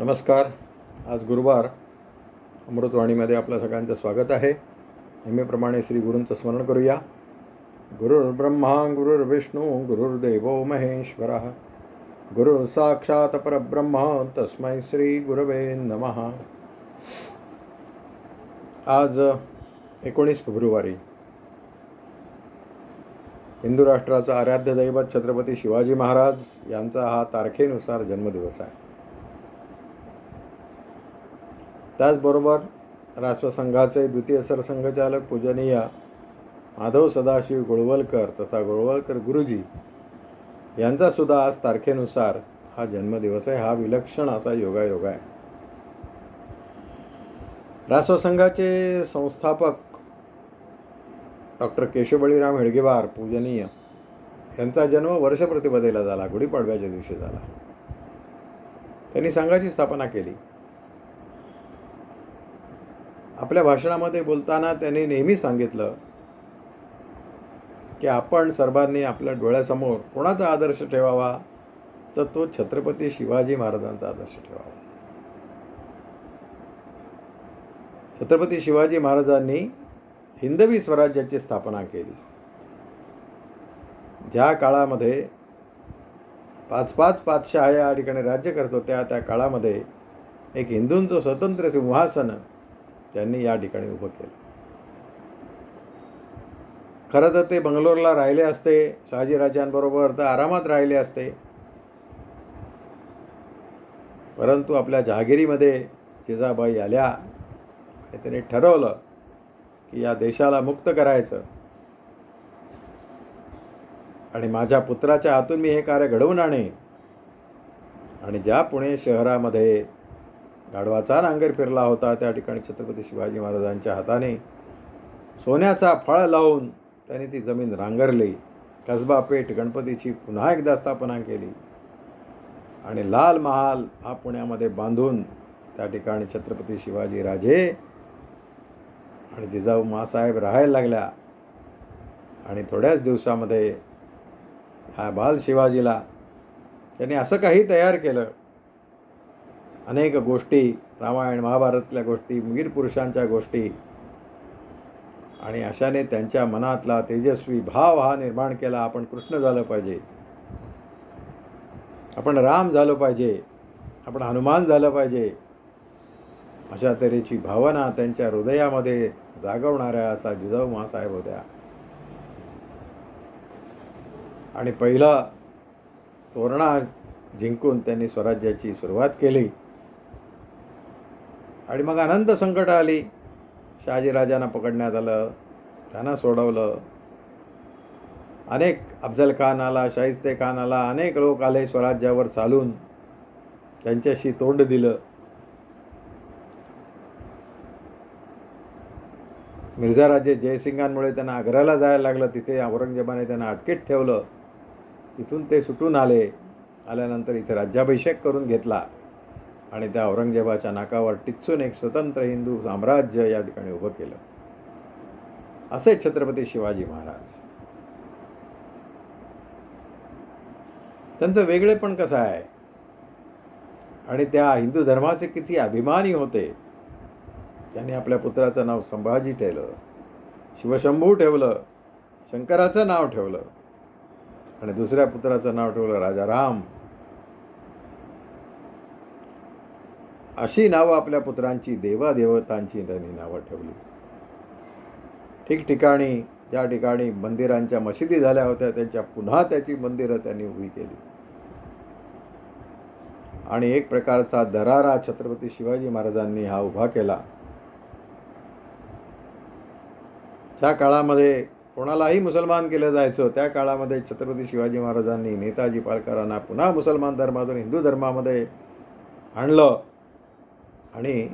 नमस्कार. आज गुरुवार अमृतवाणीमध्ये आपलं सगळ्यांचं स्वागत आहे. नेहमीप्रमाणे श्री गुरूंचं स्मरण करूया. गुरुर्ब्रह्मा गुरुर्विष्णू गुरुर्देव महेश्वर. गुरुर साक्षात परब्रह्म तस्मै श्री गुरवे नमः. आज एकोणीस फेब्रुवारी. हिंदू राष्ट्राचा आराध्य दैवत छत्रपती शिवाजी महाराज यांचा हा तारखेनुसार जन्मदिवस आहे. त्याचबरोबर राष्ट्रसंघाचे द्वितीय सरसंघचालक पूजनीय माधव सदाशिव गोळवलकर तथा गोळवलकर गुरुजी यांचासुद्धा आज तारखेनुसार हा जन्मदिवस आहे. हा विलक्षण असा योगायोग आहे. राष्ट्रसंघाचे संस्थापक डॉक्टर केशवबळीराम हेडगेवार पूजनीय यांचा जन्म वर्षप्रतिपदेला झाला गुढीपाडव्याच्या दिवशी झाला. त्यांनी संघाची स्थापना केली. आपल्या भाषणामध्ये बोलताना त्यांनी नेहमी सांगितलं की आपण सर्वांनी आपल्या डोळ्यासमोर कोणाचा आदर्श ठेवावा तर तो छत्रपती शिवाजी महाराजांचा आदर्श ठेवावा. छत्रपती शिवाजी महाराजांनी हिंदवी स्वराज्याची स्थापना केली. ज्या काळामध्ये पाच पाच पाचशहा या ठिकाणी राज्य करत होत्या त्या काळामध्ये एक हिंदूंचं स्वतंत्र सिंहासन त्यांनी या ठिकाणी उभं केलं. खरं तर ते बंगलोरला राहिले असते शहाजीराजांबरोबर तर आरामात राहिले असते. परंतु आपल्या जहागिरीमध्ये जिजाबाई आल्या आणि त्यांनी ठरवलं की या देशाला मुक्त करायचं. आणि माझ्या पुत्राच्या हातून मी हे कार्य घडवून आणेन. आणि ज्या पुणे शहरामध्ये गाढवाचा नांगर फिरला होता. त्या ठिकाणी छत्रपती शिवाजी महाराजांच्या हाताने सोन्याचा फळ लावून त्यांनी ती जमीन रांगरली. कसबा पेठ गणपतीची पुन्हा एकदा स्थापना केली. आणि लाल महाल हा पुण्यामध्ये बांधून त्या ठिकाणी छत्रपती शिवाजी राजे आणि जिजाऊ मासाहेब राहायला लागल्या. आणि थोड्याच दिवसामध्ये हा बाल शिवाजीला त्यांनी असं काही तयार केलं अनेक गोष्टी रामायण महाभारतल्या गोष्टी वीर पुरुषांच्या गोष्टी. आणि अशाने त्यांच्या मनातला तेजस्वी भाव हा निर्माण केला आपण कृष्ण झालं पाहिजे. आपण राम झालं पाहिजे. आपण हनुमान झालं पाहिजे. अशा तऱ्हेची भावना त्यांच्या हृदयामध्ये जागवणाऱ्या असा जिजाऊ मासाहेब होत्या. आणि पहिला तोरणा जिंकून त्यांनी स्वराज्याची सुरुवात केली. आणि मग अनंत संकट आली. शहाजीराजांना पकडण्यात आलं. त्यांना सोडवलं. अनेक अफजल खान आला शाहिस्ते खान आला अनेक लोक आले स्वराज्यावर चालून. त्यांच्याशी तोंड दिलं. मिर्झाराजे जयसिंगांमुळे त्यांना आग्र्याला जायला लागलं. तिथे औरंगजेबाने त्यांना अटकेत ठेवलं. तिथून ते सुटून आले. आल्यानंतर इथे राज्याभिषेक करून घेतला. आणि त्या औरंगजेबाच्या नाकावर टिचून एक स्वतंत्र हिंदू साम्राज्य या ठिकाणी उभं केलं. असे छत्रपती शिवाजी महाराज. त्यांचं वेगळे पण कसं आहे? आणि त्या हिंदू धर्माचे किती अभिमानी होते? त्यांनी आपल्या पुत्राचं नाव संभाजी ठेवलं. शिवशंभू ठेवलं. शंकराचं नाव ठेवलं. आणि दुसऱ्या पुत्राचं नाव ठेवलं राजाराम. अशी नावं आपल्या पुत्रांची देवादेवतांची त्यांनी नावं ठेवली. ठिकठिकाणी ज्या ठिकाणी मंदिरांच्या मशिदी झाल्या होत्या त्यांच्या पुन्हा त्याची मंदिरं त्यांनी उभी केली. आणि एक प्रकारचा दरारा छत्रपती शिवाजी महाराजांनी हा उभा केला. त्या काळामध्ये कोणालाही मुसलमान केलं जायचं त्या काळामध्ये छत्रपती शिवाजी महाराजांनी नेताजी पालकरांना पुन्हा मुसलमान धर्मातून हिंदू धर्मामध्ये आणलं. आणि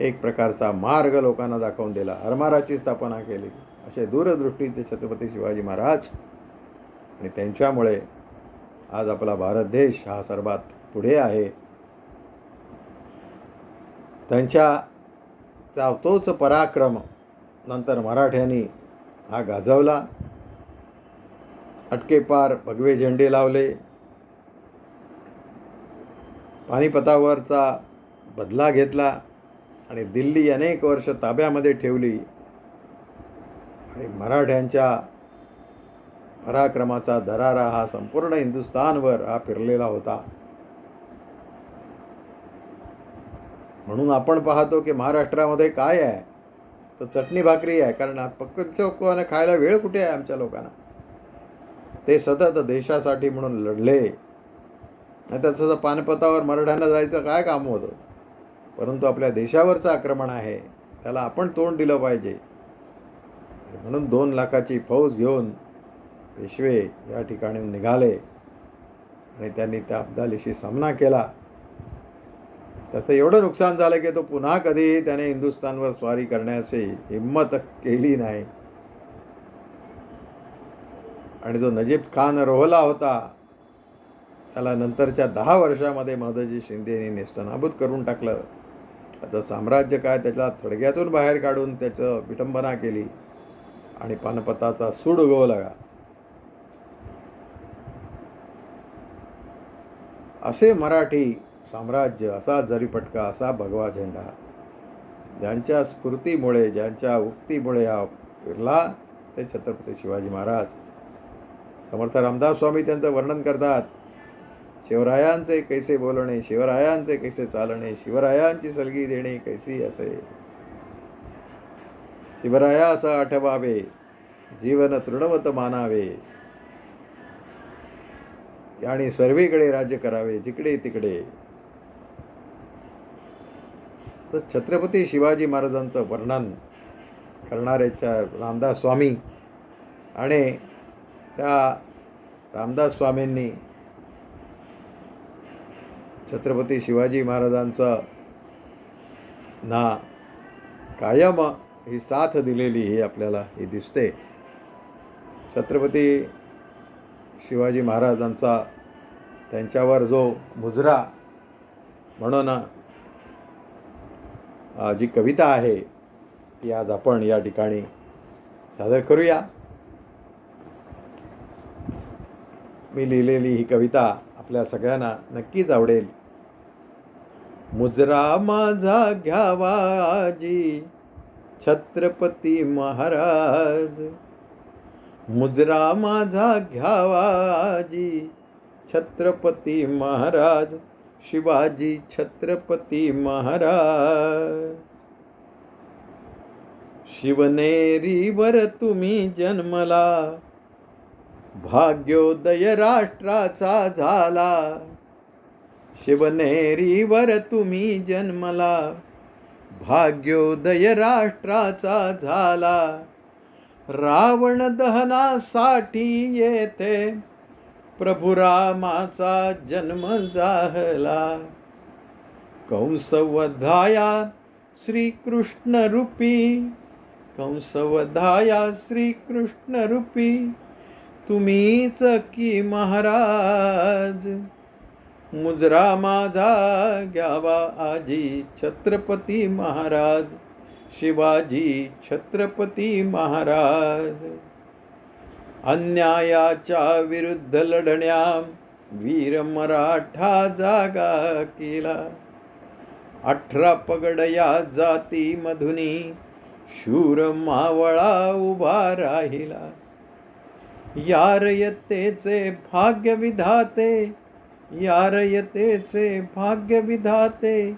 एक प्रकारचा मार्ग लोकांना दाखवून दिला. हरमाराची स्थापना केली. असे दूरदृष्टीचे छत्रपती शिवाजी महाराज आणि त्यांच्यामुळे आज आपला भारत देश हा सर्वात पुढे आहे. त्यांच्या तोच पराक्रम नंतर मराठ्यांनी हा गाजवला. अटकेपार भगवे झेंडे लावले. पानिपतावरचा बदला घेतला आणि दिल्ली अनेक वर्ष ताब्यामध्ये ठेवली आणि मराठ्यांच्या पराक्रमाचा दरारा हा संपूर्ण हिंदुस्थानवर हा फिरलेला होता. म्हणून आपण पाहतो की महाराष्ट्रामध्ये काय आहे? तर चटणी भाकरी आहे कारण पक्कने खायला वेळ कुठे आहे आमच्या लोकांना? ते सतत देशासाठी म्हणून लढले. नाही त्याचं पानपतावर मराठ्यांना जायचं काय काम होतं? परंतु आपल्या देशावरचं आक्रमण आहे त्याला आपण तोंड दिलं पाहिजे. म्हणून दोन लाखाची फौज घेऊन पेशवे या ठिकाणी निघाले आणि त्यांनी त्या अब्दालीशी सामना केला. त्याचं एवढं नुकसान झालं की तो पुन्हा कधीही त्याने हिंदुस्थानवर स्वारी करण्याची हिंमत केली नाही. आणि जो नजीब खान रोहला होता त्याला नंतरच्या दहा वर्षामध्ये महदजी यांनी नेस्तनाबूत करून टाकलं. त्याचं साम्राज्य काय त्याच्या थडग्यातून बाहेर काढून त्याचं विटंबना केली आणि पानपताचा सूड उगवला. असे मराठी साम्राज्य असा जरीपटका असा भगवा झेंडा ज्यांच्या स्फूर्तीमुळे ज्यांच्या उक्तीमुळे हा फिरला ते छत्रपती शिवाजी महाराज. समर्थ रामदास स्वामी त्यांचं वर्णन करतात. शिवरायांचे कैसे बोलणे शिवरायांचे कैसे चालणे शिवरायांची सलगी देणे कैसी असे. शिवराया असं आठवावे जीवन तृणवत मानावे. आणि सर्वीकडे राज्य करावे जिकडे तिकडे. तर छत्रपती शिवाजी महाराजांचं वर्णन करणाऱ्याच्या रामदास स्वामी आणि त्या रामदास स्वामींनी छत्रपती शिवाजी महाराजांचा ना कायम ही साथ दिलेली ही आपल्याला ही दिसते. छत्रपती शिवाजी महाराजांचा त्यांच्यावर जो मुजरा म्हणून जी कविता आहे ती आज आपण या ठिकाणी सादर करूया. मी लिहिलेली ही कविता आपल्या सगळ्यांना नक्कीच आवडेल. मुजरा माझा घ्यावा आजी. छत्रपती महाराज. मुजरा माझा घ्यावा आजी. छत्रपती महाराज. शिवाजी छत्रपती महाराज. शिवनेरीवर तुम्ही जन्मला. भाग्योदय राष्ट्राचा झाला. शिवनेरीवर तुम्ही जन्मला भाग्योदय राष्ट्राचा झाला. रावण दहनासाठी येथे प्रभुरामाचा जन्म झाला. कंसवधाया श्रीकृष्ण रूपी कंसवधाया श्रीकृष्ण रूपी तुम्हीच की महाराज? मुजरा माझा घ्यावा आजी छत्रपती महाराज. शिवाजी छत्रपती महाराज. अन्यायाच्या विरुद्ध लढण्या वीर मराठा जागा केला. अठरा पगड या जाती मधुनी शूर मावळा उभा राहिला. यारयतेचे भाग्य विधाते यारयतेचे भाग्य विधाते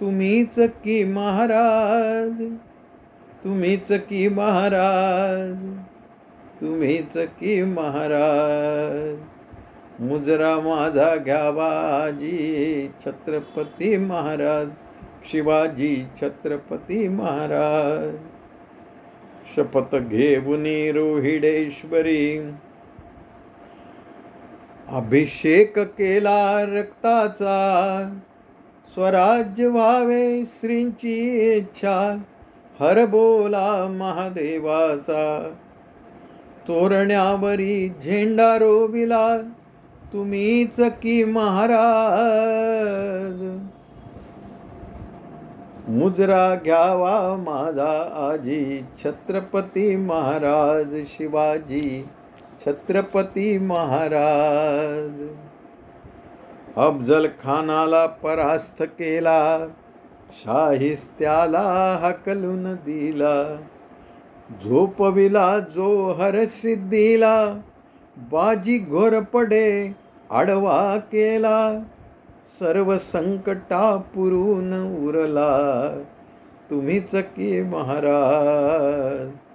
तुम्हीच की महाराज? तुम्हीच की महाराज? तुम्हीच की महाराज? मुजरा माझा घ्यावाजी छत्रपती महाराज शिवाजी छत्रपती महाराज. शपथ घेऊनी रोहिडेश्वरी अभिषेक केला रक्ताचा. स्वराज्य व्हावे श्रींची इच्छा. हर बोला महादेवाचा. तोरण्यावरी झेंडा रोविला. तुम्हीच की महाराज? मुजरा घ्यावा माझा आजी छत्रपती महाराज शिवाजी. छत्रपती महाराज. अफजल खानाला परास्त केला. शाहिस्त्याला हकलून दिला. झोपविला जो हरसिद्धीला बाजी घोरपडे आडवा केला. सर्व संकटा पुरून उरला. तुम्हीच की महाराज?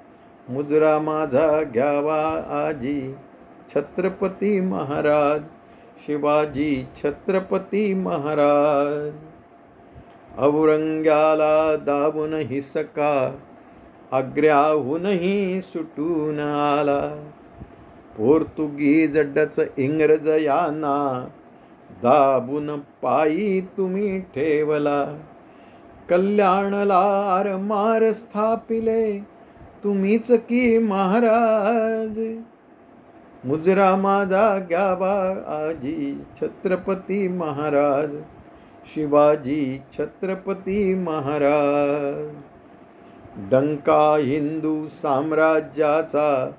मुजरा माझा घ्यावा आजी. छत्रपती महाराज. शिवाजी छत्रपती महाराज. औरंग्याला दाबून हिसका आग्र्याहूनही सुटून आला. पोर्तुगीज डच इंग्रज यांना दाबून पायी तुम्ही ठेवला. कल्याणला आरमार स्थापिले. तुम्हीच की महाराज? मुजरा माझा घ्यावा आजी छत्रपती महाराज. शिवाजी छत्रपती महाराज. डंका हिंदू साम्राज्याचा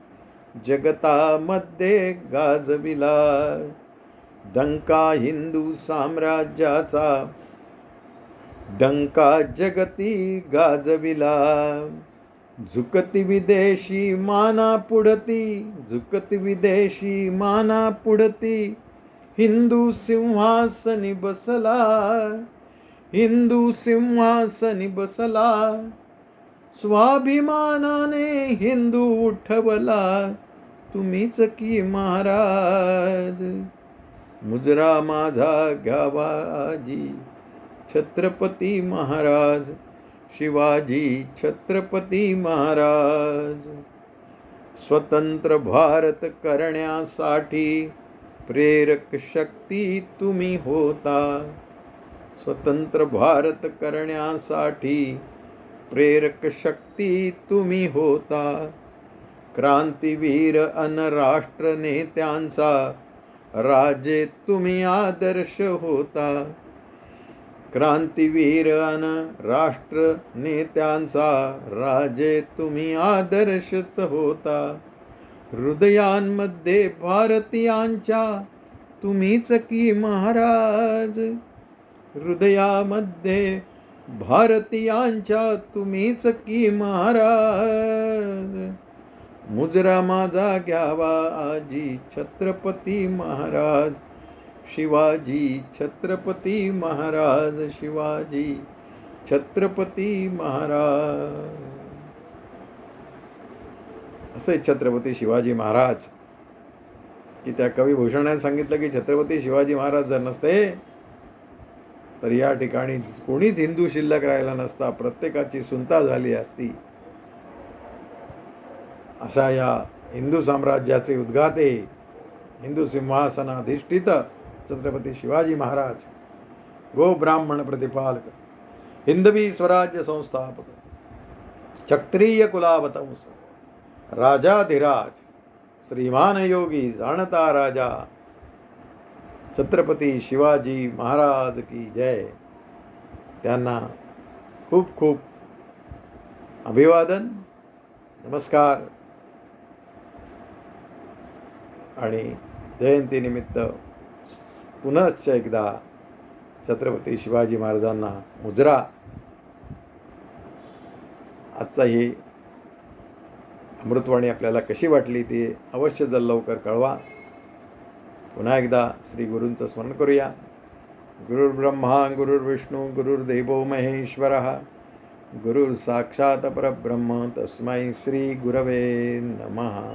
जगतामध्ये गाजविला. डंका हिंदू साम्राज्याचा डंका जगती गाजविला. झुकती विदेशी माना पुढती झुकती विदेशी माना पुढती. हिंदू सिंहासनी बसला हिंदू सिंहासनी बसला. स्वाभिमानाने हिंदू उठवला तुम्हीच की महाराज? मुजरा माझा घ्यावाजी छत्रपती महाराज. शिवाजी छत्रपती महाराज. स्वतंत्र भारत करण्यासाठी प्रेरक शक्ती तुम्ही होता. स्वतंत्र भारत करण्यासाठी प्रेरक शक्ती तुम्ही होता. क्रांतीवीर अनराष्ट्र नेत्यांचा राजे तुम्ही आदर्श होता. क्रांतीवीर अन राष्ट्र नेत्यांचा राजे तुम्ही आदर्शच होता. हृदयांमध्ये भारतीयांच्या तुम्हीच की महाराज? हृदयामध्ये भारतीयांच्या तुम्हीच की महाराज? मुजरा माझा घ्यावा आजी छत्रपती महाराज. शिवाजी छत्रपती महाराज शिवाजी छत्रपती महाराज. असे छत्रपती शिवाजी महाराज. की त्या कवी भूषणाने सांगितलं की छत्रपती शिवाजी महाराज जर नसते तर या ठिकाणी कोणीच हिंदू शिल्लक राहिला नसता प्रत्येकाची सुनता झाली असती. अशा या हिंदू साम्राज्याचे उद्गाते हिंदू सिंहासनाधिष्ठित छत्रपती शिवाजी महाराज गो ब्राह्मण प्रतिपालक, हिंदवी स्वराज्य संस्थापक, क्षत्रिय कुलावतंस, राजाधिराज, श्रीमान योगी जाणता राजा, छत्रपती शिवाजी महाराज की जय। त्यांना खूप खूप अभिवादन, नमस्कार आणि जयंतीनिमित्त पुनश्च एकदा छत्रपती शिवाजी महाराजांना मुजरा. आजचा ही अमृतवाणी आपल्याला कशी वाटली ती अवश्य जर लवकर कळवा. पुन्हा एकदा श्री गुरूंचं स्मरण करूया. गुरुर्ब्रह्मा गुरुर्विष्णू गुरुर्देवो महेश्वर. गुरुर्साक्षात परब्रह्म तस्मै श्री गुरवे नमः.